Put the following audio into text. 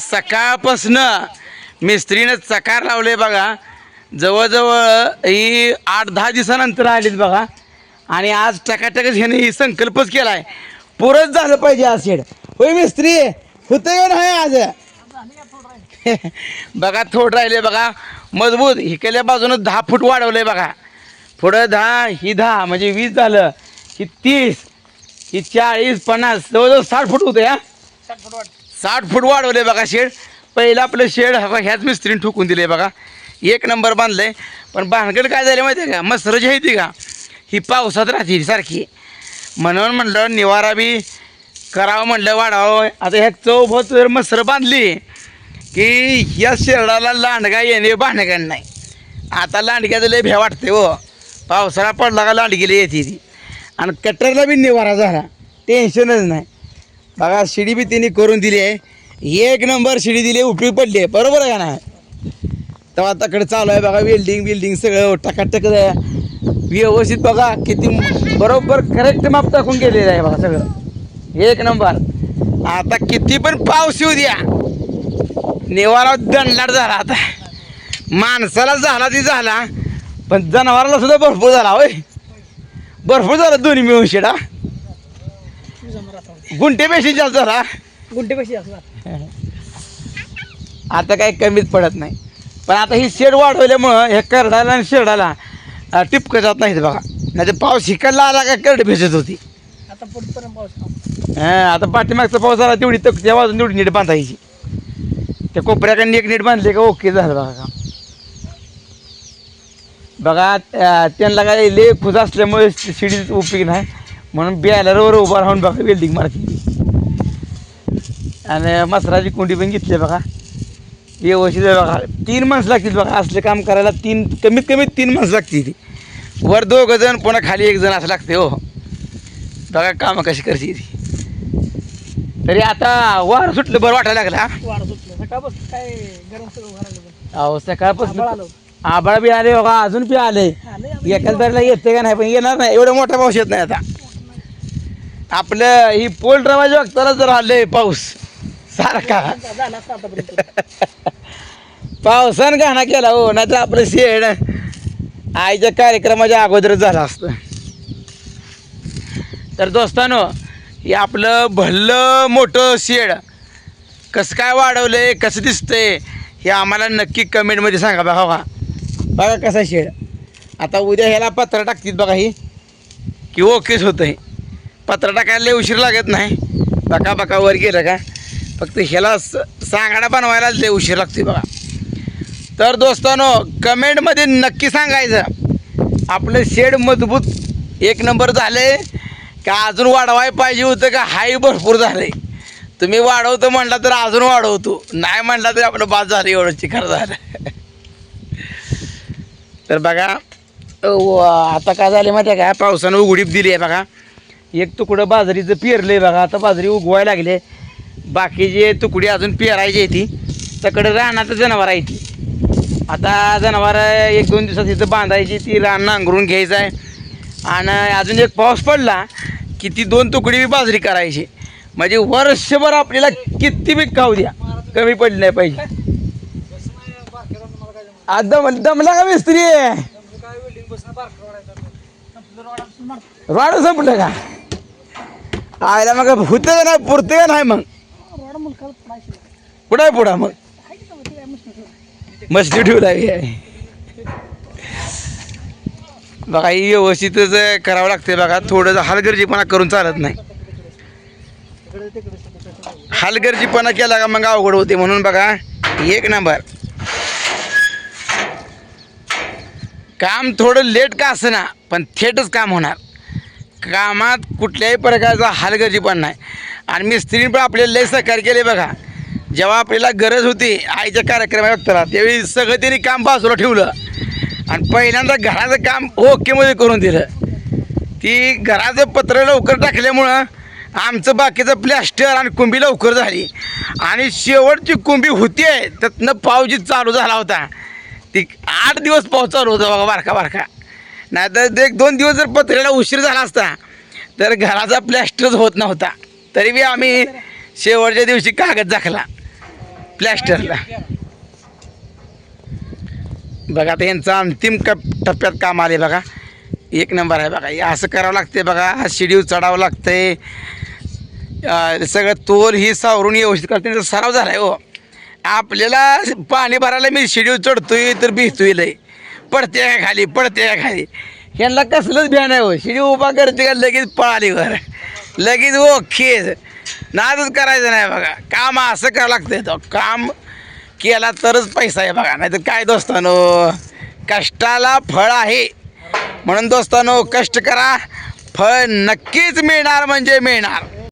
सकाळपासनं मिस्त्रीनं चकार लावले बघा. जवळजवळ ही आठ दहा दिवसानंतर आलीत बघा. आणि आज टकाटकच ह्याने ही संकल्पच केला आहे पुरंच झालं पाहिजे आज शेड. होय मिस्त्री होतं येऊन आहे आज? बघा थोड राहिले बघा. मजबूत हिकल्या बाजूनं दहा फूट वाढवलंय बघा. पुढं दहा ही दहा म्हणजे वीस झालं. ही तीस ही चाळीस पन्नास जवळजवळ साठ फूट होतं या साठ फूट साठ फूट वाढवले बघा शेड. पहिलं आपलं शेड हा ह्याच मिस्त्रीने ठोकून दिले बघा. एक नंबर बांधलंय. पण भानगड काय झालं माहिती आहे का? मसर जी आहे ती का? ही पावसात राहते सारखी. म्हणून म्हणलं निवारा बी करावं म्हणलं वाढावं. आता ह्या चौभत जर मसर बांधली की या शेरडाला लांडगा येणे भानगड नाही. आता लांडग्याचं लय भ्या वाटते हो. पावसाळा पडला का लांडगीला येते ती. आणि कटरला बी निवारा झाला. टेन्शनच नाही. बघा शिडी बी त्यांनी करून दिली आहे. एक नंबर शिडी दिली आहे उपयोग पडली आहे. बरोबर आहे का नाही? तेव्हा आताकडे चालू आहे बघा वेल्डिंग बिल्डिंग सगळं टकाटक आहे. व्यवस्थित बघा किती बरोबर करेक्ट माप टाकून गेलेलं आहे बघा सगळं. एक नंबर. आता किती पण पाऊस येऊ द्या. निवारा दणलाट झाला आता. माणसाला झाला ती झाला पण जनावराला सुद्धा भरपूर झाला होय. भरपूर झाला दोन्ही मिळून शेडा. गुंठेपेशी जास्त झाला गुंटे पैसे असणार आता काही कमीच पडत नाही. पण आता ही शेड वाढवल्यामुळं ह्या करडाला आणि शेडाला टिपकं जात नाहीत बघा. नाही तर पाऊस हिकडला आला का करड भिजत होती. आता पुढपर्यंत पाऊस हं, आता पाठीमागचा पाऊस आला तेवढी तक त्या बाजून तेवढी नीट बांधायची. त्या कोपऱ्याकडे एक नीट बांधले का ओके झालं बघा. काम बघा त्यांना काय ले खुज असल्यामुळे शिडीच उपयोग नाही. म्हणून बॅलरवर उभा राहून बघा वेल्डिंग मारते. आणि मसराची कुंडी पण घेतली बघा. व्यवस्थित बघा. तीन माणसं लागतील बघा. असलं काम करायला तीन कमीत कमी तीन माणसं लागतील. वर दोघं जण पुन्हा खाली एक जण असं लागते हो. बघा कामं कशी करते ती. तरी आता वार सुटलं बरं वाटायला लागला अहो सकाळपासून. आबाळ बी आले बघा अजून बी आले. एकाच बारीला येते का नाही पण येणार नाही. एवढा मोठा पाऊस येत नाही आता. आपलं ही पोल ड्रामाच्या वक्ताला जर आले पाऊस सारखा. झाला असता पावसानं घाणा केला हो नाही तर आपलं शेड आईच्या कार्यक्रमाच्या अगोदरच झालं असतं. तर दोस्तानो हे आपलं भल्लं मोठं शेड कसं काय वाढवलं आहे कसं दिसतंय हे आम्हाला नक्की कमेंटमध्ये सांगा बघा बघा बघा कसा शेड. आता उद्या ह्याला पत्र टाकतील बघा ही की ओकेच होतं आहे पत्र टाकायला उशीर लागत नाही. बका बका वर गेलं का? फक्त ह्याला स सांगाडा बनवायला लय उशीर लागते बघा. तर दोस्तानो कमेंटमध्ये नक्की सांगायचं. आपलं शेड मजबूत एक नंबर झाले का अजून वाढवाय पाहिजे होतं का? हाही भरपूर झाले तुम्ही वाढवतो म्हणला तर अजून वाढवतो. नाही म्हणला तरी आपलं बाद झालं एवढं चिखर झालं. तर बघा आता काय झालं माहिती आहे का? पावसानं उघडीप दिली आहे बघा. एक तुकडं बाजरीचं पेरलं आहे बघा आता बाजरी उगवायला लागले. बाकीचे तुकडी अजून पेरायची आहे ती तकडं रानाचं जनावर आहे ती. आता जनावर एक दोन दिवसात इथं बांधायची ती रान नांगरून घ्यायचं आहे. आणि अजून एक पाऊस पडला की ती दोन तुकडी बी बाजरी करायची. म्हणजे वर्षभर आपल्याला किती बी खाऊ द्या कमी पडली नाही पाहिजे. आज दम दमला का मिस्त्री? रॉड संपलं का? आयला मग होतं का नाही पुरते का नाही मग. रोड पुढं आहे पुढं मग. मस्ती ठेवला आहे. बघा ही व्यवस्थितच करावं लागते बघा थोडंसं हलगर्जीपणा करून चालत नाही. हलगर्जीपणा केला का मग अवघड होते म्हणून बघा एक नंबर. काम थोडं लेट का ना पण थेटच काम होणार. कामात कुठल्याही प्रकारचा हलगर्जीपणा नाही. आणि मिस्त्रीने पण आपल्याला लय सहकार्य केले बघा. जेव्हा आपल्याला गरज होती आईच्या कार्यक्रमात बघताना त्यावेळी सगळं त्यांनी काम बाजूला ठेवलं. आणि पहिल्यांदा घराचं काम ओकेमध्ये करून दिलं. ती घराचं पत्र लवकर टाकल्यामुळं आमचं बाकीचं प्लॅस्टर आणि कुंभी लवकर झाली. आणि शेवटची कुंभी होती आहे त्यातनं पाऊस जी चालू झाला होता. ती आठ दिवस पाऊस चालू होता बघा बारका बारका. नाहीतर एक दोन दिवस जर पत्र्याला उशीर झाला असता तर घराचा प्लॅस्टरच होत नव्हता. तरी बी आम्ही शेवटच्या दिवशी कागद झाकला प्लॅस्टरला. बघा आता यांचं अंतिम कप टप्प्यात काम आले बघा. एक नंबर आहे बघा. हे असं करावं लागते बघा. शिडीव चढावं लागतंय. सगळं तोल ही सावरून व्यवस्थित करते सराव झाला आहे हो. आपल्याला पाणी भरायला मी शिडीव चढतोय तर भिजतोय लय. पडते का खाली पडते का खाली? ह्यांना कसलंच भ्यान आहे हो. शिडी उभा करते का लगेच पळाली वर लगेच हो, ओके नादच करायचं नाही बघा. काम असं करावं लागतं तो. काम केला तरच पैसा आहे बघा. नाही तर काय दोस्तानो? कष्टाला फळ आहे. म्हणून दोस्तानो कष्ट करा. फळ नक्कीच मिळणार म्हणजे मिळणार.